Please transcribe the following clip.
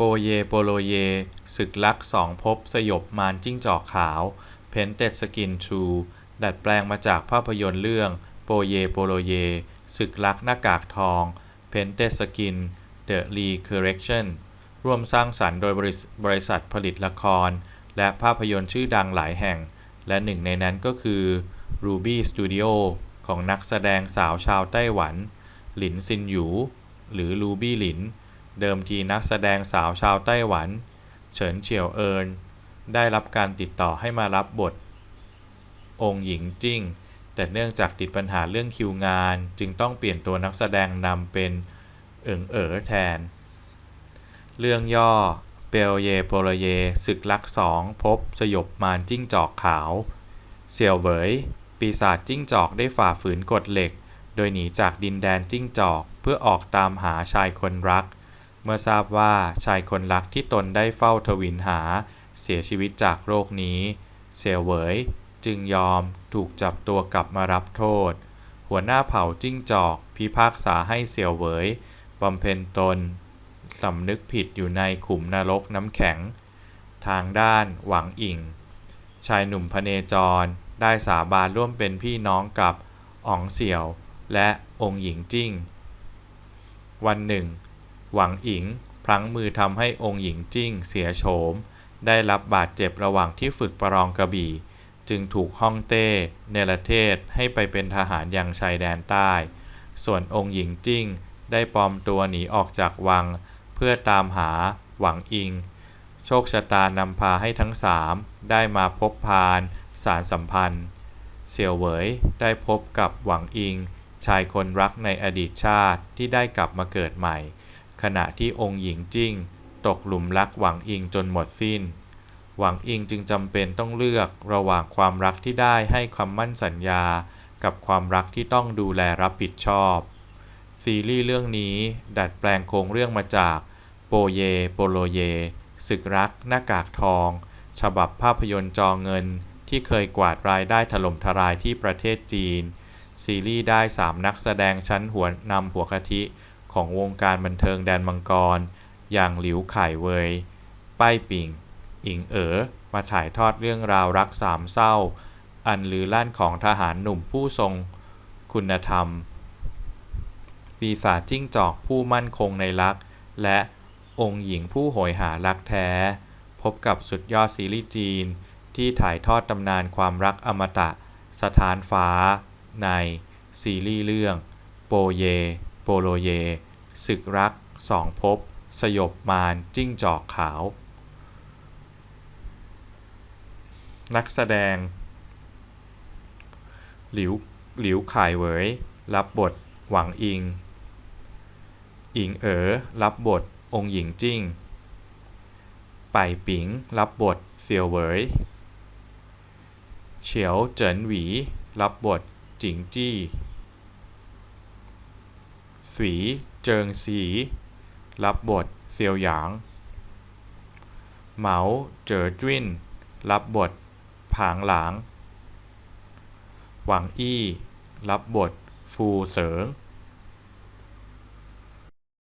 โปเยโปโลเย ศึกลักสองภพสยบมารจิ้งจอกขาว เพนเต็ดสกินชู ดัดแปลงมาจากภาพยนตร์เรื่องโปเยโปโลเย ศึกลักหน้ากากทอง เพนเต็ดสกิน เดอะรีเคอร์เรคชั่น ร่วมสร้างสรรค์โดยบริษบริษัทผลิตละคร และภาพยนตร์ชื่อดังหลายแห่ง และหนึ่งในนั้นก็คือ Ruby Studio ของนักแสดงสาวชาวไต้หวัน หลินซินหยู หรือลูบี้หลิน เดิมทีนักแสดงสาวชาวไต้หวัน เฉินเฉียวเอิน ได้รับการติดต่อให้มารับบท องค์หญิงจิ้ง แต่เนื่องจากติดปัญหาเรื่องคิวงาน จึงต้องเปลี่ยนตัวนักแสดงนำเป็นเอิงเอ๋อแทน เรื่องย่อเปลเยโปโลเยศึกลักสองพบสยบมารจิ้งจอกขาว เสี่ยวเหวยปีศาจจิ้งจอกได้ฝ่าฝืนกฎเหล็ก โดยหนีจากดินแดนจิ้งจอกเพื่อออกตามหาชายคนรัก เมื่อทราบว่าชายคนรักที่ตนได้เฝ้าทวินหา เสียชีวิตจากโรคนี้ เสี่ยวเหวยจึงยอมถูกจับตัวกลับมารับโทษ หัวหน้าเผ่าจิ้งจอกพิพากษาให้เสี่ยวเหวยบำเพ็ญตนสำนึกผิดอยู่ในขุมนรกน้ำแข็ง ทางด้านหวังอิง ชายหนุ่มพเนจรได้สาบานร่วมเป็นพี่น้องกับอ๋องเสี่ยวและองค์หญิงจิ้ง วันหนึ่ง หวังอิง พลั้งมือทำให้องค์หญิงจิ้งเสียโฉม ได้รับบาดเจ็บระหว่างที่ฝึกประลองกระบี่ จึงถูกฮ่องเต้เนรเทศให้ไปเป็นทหารยังชายแดนใต้ ส่วนองค์หญิงจิ้งได้ปลอมตัวหนีออกจากวัง เพื่อตามหาหวังอิง โชคชะตานำพาให้ทั้งสามได้มาพบพานสารสัมพันธ์ เสี่ยวเหวยได้พบกับหวังอิง ชายคนรักในอดีตชาติที่ได้กลับมาเกิดใหม่ ขณะที่องค์หญิงจิ้งตกหลุมรักหวังอิงจนหมดสิ้น หวังอิงจึงจำเป็นต้องเลือกระหว่างความรักที่ได้ให้คำมั่นสัญญา กับความรักที่ต้องดูแลรับผิดชอบ ซีรีส์เรื่องนี้ดัดแปลงโครงเรื่องมาจากโปเยโปโลเยศึกรักหน้ากากทอง ฉบับภาพยนตร์จองเงินที่เคยกวาดรายได้ถล่มทลายที่ประเทศจีน ซีรีส์ได้ 3 นักแสดงชั้นหัวนำหัวกะทิ ของวงการบันเทิงแดนมังกร อย่างหลิวไข่เวยป้ายปิงอิงเอ๋อมาถ่ายทอดเรื่องราวรักสามเศร้า อันลือลั่นของทหารหนุ่มผู้ทรงคุณธรรม ปีศาจจิ้งจอกผู้มั่นคงในรัก และองค์หญิงผู้โหยหารักแท้ พบกับสุดยอดซีรีส์จีน ที่ถ่ายทอดตำนานความรักอมตะ สถานฟ้า ในซีรีส์เรื่อง โปเย โปโลเย ศึกรักสองภพสยบมารจิ้งจอกขาว นักแสดง หลิวหลิวข่ายเวยรับบท หวังอิง อิงเอ๋อรับบท องค์หญิงจิ้งป่ายปิงรับบทเซียวเวยเฉียวเจินหวี รับบทจิงจี้ สี เจิงสี รับบทเซียวหยาง เหมา เจ๋อจิ้น รับบท ผางหลาง หวังอี้ รับบท ฟูเสริง